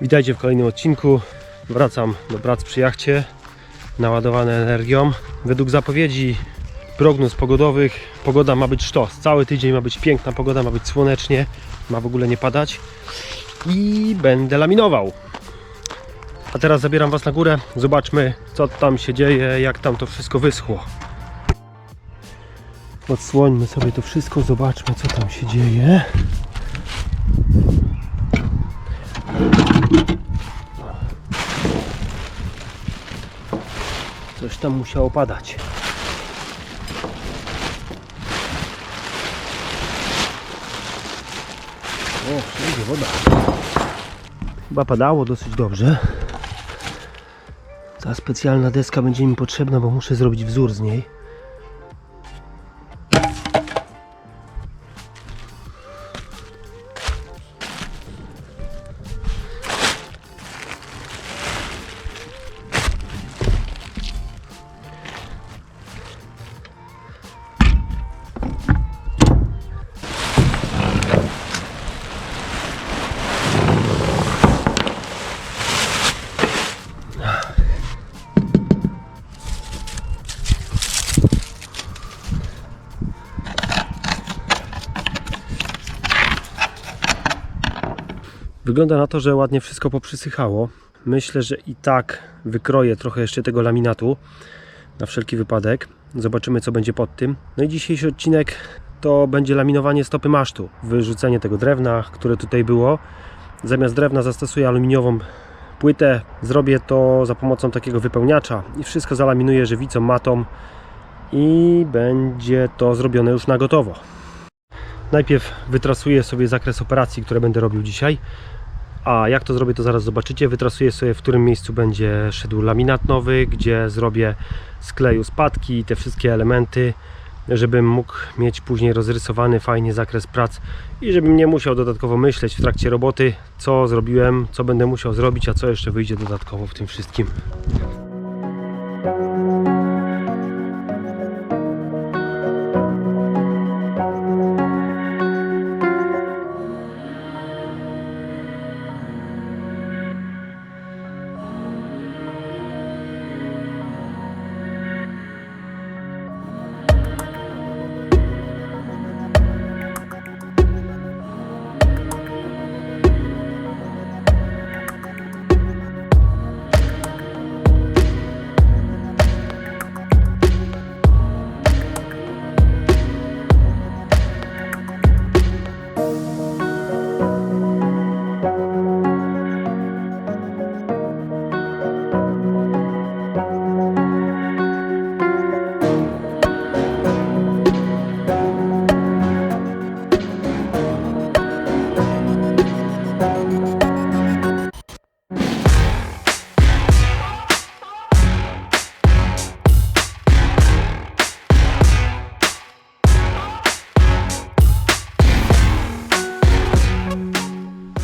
Witajcie w kolejnym odcinku. Wracam do prac przy jachcie, naładowany energią. Według zapowiedzi prognoz pogodowych, pogoda ma być sztos. Cały tydzień ma być piękna pogoda, ma być słonecznie, ma w ogóle nie padać. I będę laminował. A teraz zabieram Was na górę. Zobaczmy, co tam się dzieje, jak tam to wszystko wyschło. Odsłońmy sobie to wszystko, zobaczmy, co tam się dzieje. Tam musiało padać. O, wszędzie woda. Chyba padało dosyć dobrze. Ta specjalna deska będzie mi potrzebna, bo muszę zrobić wzór z niej. Wygląda na to, że ładnie wszystko poprzysychało. Myślę, że i tak wykroję trochę jeszcze tego laminatu na wszelki wypadek. Zobaczymy, co będzie pod tym. No i dzisiejszy odcinek to będzie laminowanie stopy masztu. Wyrzucenie tego drewna, które tutaj było. Zamiast drewna zastosuję aluminiową płytę. Zrobię to za pomocą takiego wypełniacza i wszystko zalaminuję żywicą matą i będzie to zrobione już na gotowo. Najpierw wytrasuję sobie zakres operacji, które będę robił dzisiaj. A jak to zrobię, to zaraz zobaczycie. Wytrasuję sobie, w którym miejscu będzie szedł laminat nowy, gdzie zrobię z kleju spadki i te wszystkie elementy, żebym mógł mieć później rozrysowany fajnie zakres prac i żebym nie musiał dodatkowo myśleć w trakcie roboty, co zrobiłem, co będę musiał zrobić, a co jeszcze wyjdzie dodatkowo w tym wszystkim.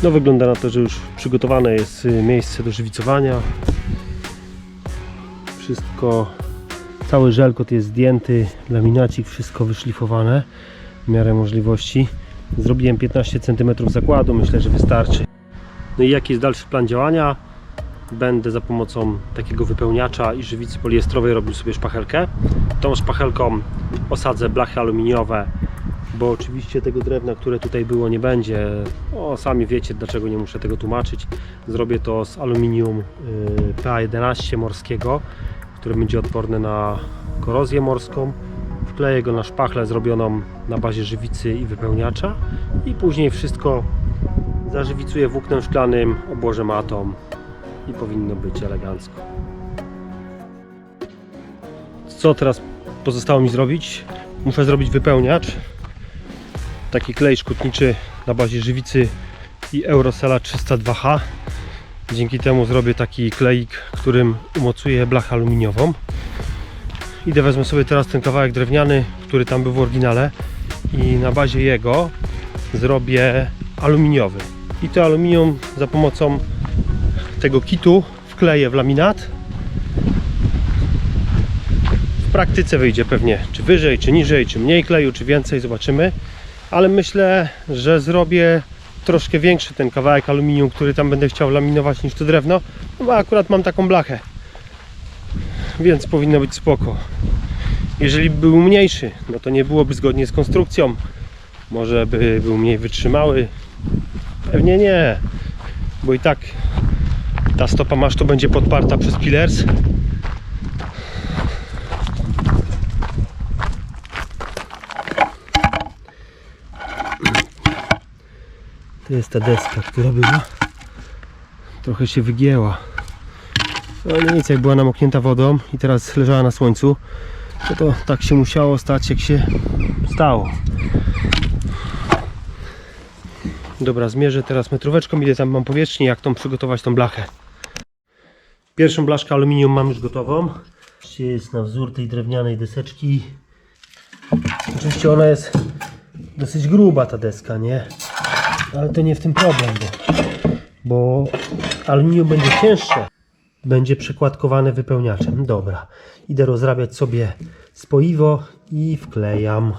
No wygląda na to, że już przygotowane jest y, miejsce do żywicowania. Wszystko, cały żelkot jest zdjęty, laminacik, wszystko wyszlifowane w miarę możliwości. Zrobiłem 15 cm zakładu, myślę, że wystarczy. No i jaki jest dalszy plan działania? Będę za pomocą takiego wypełniacza i żywicy poliestrowej robił sobie szpachelkę. Tą szpachelką osadzę blachy aluminiowe bo oczywiście tego drewna, które tutaj było, nie będzie. O, sami wiecie, dlaczego nie muszę tego tłumaczyć. Zrobię to z aluminium y, PA11 morskiego, które będzie odporne na korozję morską. Wkleję go na szpachlę zrobioną na bazie żywicy i wypełniacza i później wszystko zażywicuję włóknem szklanym, obłożę matą i powinno być elegancko. Co teraz pozostało mi zrobić? Muszę zrobić wypełniacz taki klej szkutniczy na bazie żywicy i Eurosela 302H. Dzięki temu zrobię taki kleik, którym umocuję blachę aluminiową. Idę wezmę sobie teraz ten kawałek drewniany, który tam był w oryginale i na bazie jego zrobię aluminiowy. I to aluminium za pomocą tego kitu wkleję w laminat. W praktyce wyjdzie pewnie czy wyżej, czy niżej, czy mniej kleju, czy więcej, zobaczymy ale myślę, że zrobię troszkę większy ten kawałek aluminium, który tam będę chciał laminować niż to drewno, no bo akurat mam taką blachę. Więc powinno być spoko. Jeżeli by był mniejszy, no to nie byłoby zgodnie z konstrukcją. Może by był mniej wytrzymały. Pewnie nie, bo i tak ta stopa masztu będzie podparta przez pillars. To jest ta deska, która była. Trochę się wygięła. No ale nic, jak była namoknięta wodą i teraz leżała na słońcu, to, to tak się musiało stać, jak się stało. Dobra, zmierzę teraz metróweczką, ile tam mam powierzchni, jak tą przygotować tą blachę. Pierwszą blaszkę aluminium mam już gotową. Jest na wzór tej drewnianej deseczki. Oczywiście ona jest dosyć gruba ta deska, nie? Ale to nie w tym problem, bo, bo aluminium będzie cięższe. Będzie przekładkowane wypełniaczem. Dobra, idę rozrabiać sobie spoiwo i wklejam.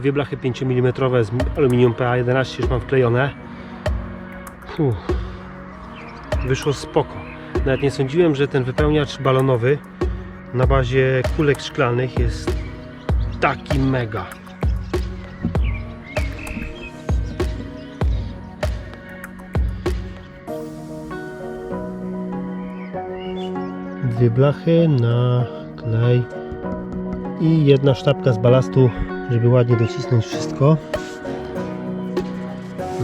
Dwie blachy 5 mm z aluminium PA11 już mam wklejone. Fuh. Wyszło spoko. Nawet nie sądziłem, że ten wypełniacz balonowy na bazie kulek szklanych jest taki mega. Dwie blachy na klej i jedna sztabka z balastu, żeby ładnie docisnąć wszystko.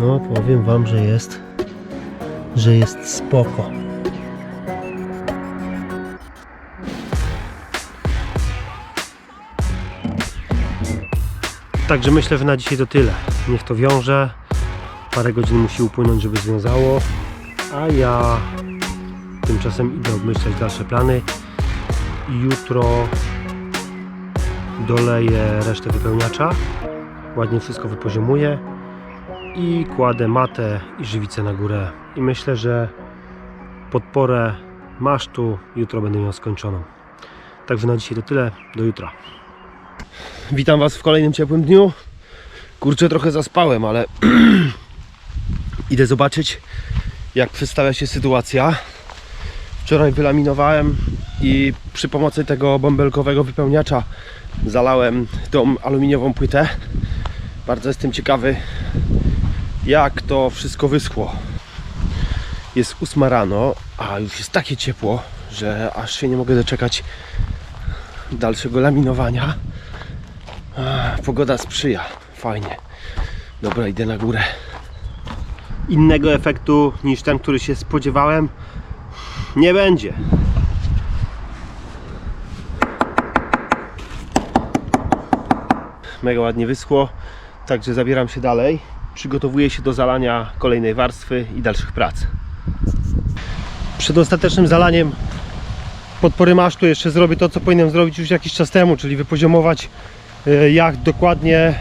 No, powiem Wam, że jest, że jest spoko. Także myślę, że na dzisiaj to tyle. Niech to wiąże. Parę godzin musi upłynąć, żeby związało. A ja tymczasem idę obmyślać dalsze plany. Jutro doleję resztę wypełniacza, ładnie wszystko wypoziomuję i kładę matę i żywicę na górę i myślę, że podporę masztu jutro będę miał skończoną. Także na dzisiaj to tyle, do jutra. Witam Was w kolejnym ciepłym dniu. Kurczę, trochę zaspałem, ale idę zobaczyć jak przedstawia się sytuacja. Wczoraj wylaminowałem i przy pomocy tego bąbelkowego wypełniacza zalałem tą aluminiową płytę. Bardzo jestem ciekawy, jak to wszystko wyschło. Jest ósma rano, a już jest takie ciepło, że aż się nie mogę doczekać dalszego laminowania. Pogoda sprzyja, fajnie. Dobra, idę na górę. Innego efektu niż ten, który się spodziewałem, nie będzie. Mega ładnie wyschło, także zabieram się dalej. Przygotowuję się do zalania kolejnej warstwy i dalszych prac. Przed ostatecznym zalaniem podpory masztu jeszcze zrobię to, co powinienem zrobić już jakiś czas temu, czyli wypoziomować e, jacht dokładnie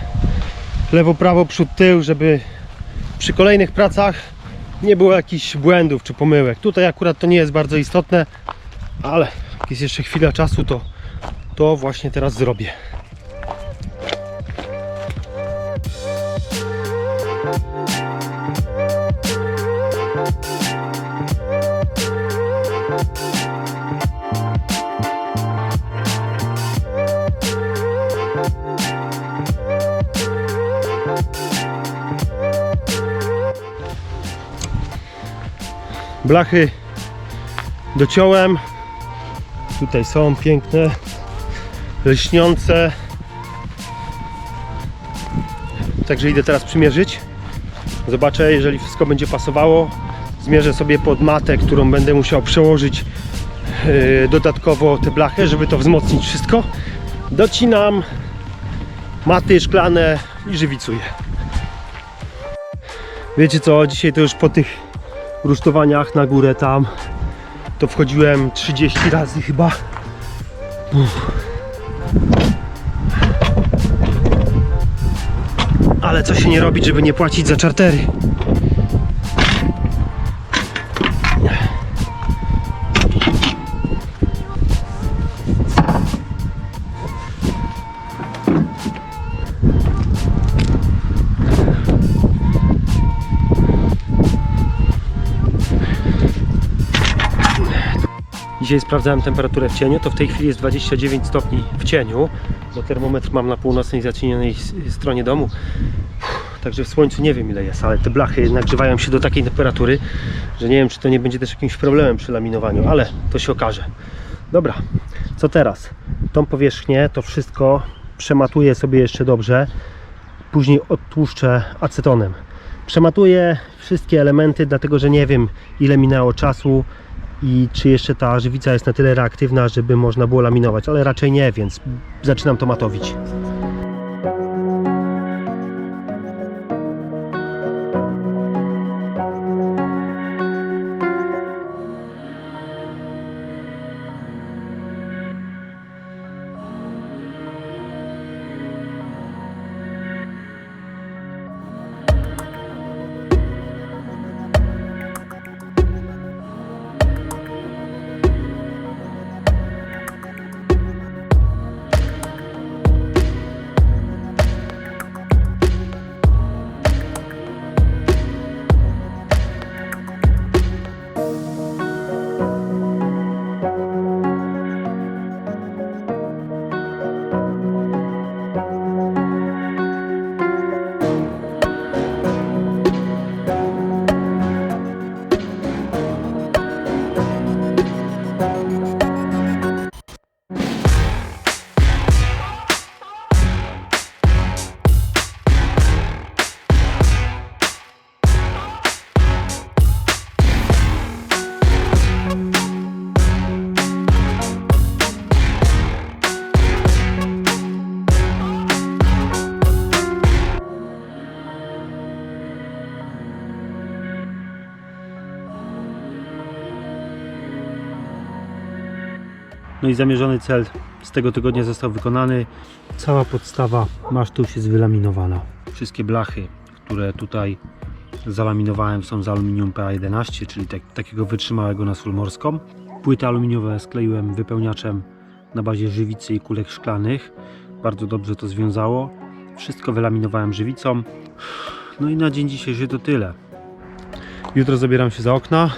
lewo, prawo, przód, tył, żeby przy kolejnych pracach nie było jakichś błędów czy pomyłek. Tutaj akurat to nie jest bardzo istotne, Ale jak jest jeszcze chwila czasu, to to właśnie teraz zrobię. Blachy dociąłem. Tutaj są piękne, lśniące. Także idę teraz przymierzyć. Zobaczę, jeżeli wszystko będzie pasowało. Zmierzę sobie pod matę, którą będę musiał przełożyć yy, dodatkowo te blachy, żeby to wzmocnić wszystko. Docinam maty szklane i żywicuję. Wiecie co, dzisiaj to już po tych rusztowaniach na górę tam to wchodziłem 30 razy chyba. Uff. Ale co się nie robić, żeby nie płacić za czartery. Dzisiaj sprawdzałem temperaturę w cieniu, to w tej chwili jest 29 stopni w cieniu, bo termometr mam na północnej zacienionej stronie domu. Także w słońcu nie wiem ile jest, ale te blachy nagrzewają się do takiej temperatury, że nie wiem czy to nie będzie też jakimś problemem przy laminowaniu, ale to się okaże. Dobra, co teraz? Tą powierzchnię, to wszystko przematuję sobie jeszcze dobrze, później odtłuszczę acetonem. Przematuję wszystkie elementy, dlatego że nie wiem ile minęło czasu i czy jeszcze ta żywica jest na tyle reaktywna, żeby można było laminować, ale raczej nie, więc zaczynam to matowić. No i zamierzony cel z tego tygodnia został wykonany. Cała podstawa masztu już jest wylaminowana. Wszystkie blachy, które tutaj zalaminowałem są z aluminium PA11, czyli tak, takiego wytrzymałego na sól morską. Płyty aluminiowe skleiłem wypełniaczem na bazie żywicy i kulek szklanych. Bardzo dobrze to związało. Wszystko wylaminowałem żywicą. No i na dzień dzisiejszy to tyle. Jutro zabieram się za okna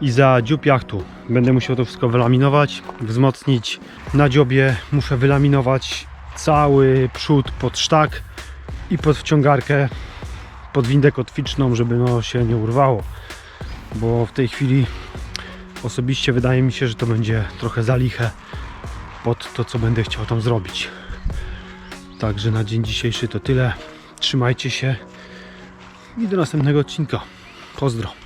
i za dziób jachtu. Będę musiał to wszystko wylaminować, wzmocnić. Na dziobie muszę wylaminować cały przód pod sztak i pod wciągarkę, pod windę kotwiczną, żeby no się nie urwało. Bo w tej chwili osobiście wydaje mi się, że to będzie trochę za liche pod to, co będę chciał tam zrobić. Także na dzień dzisiejszy to tyle. Trzymajcie się i do następnego odcinka. Pozdro.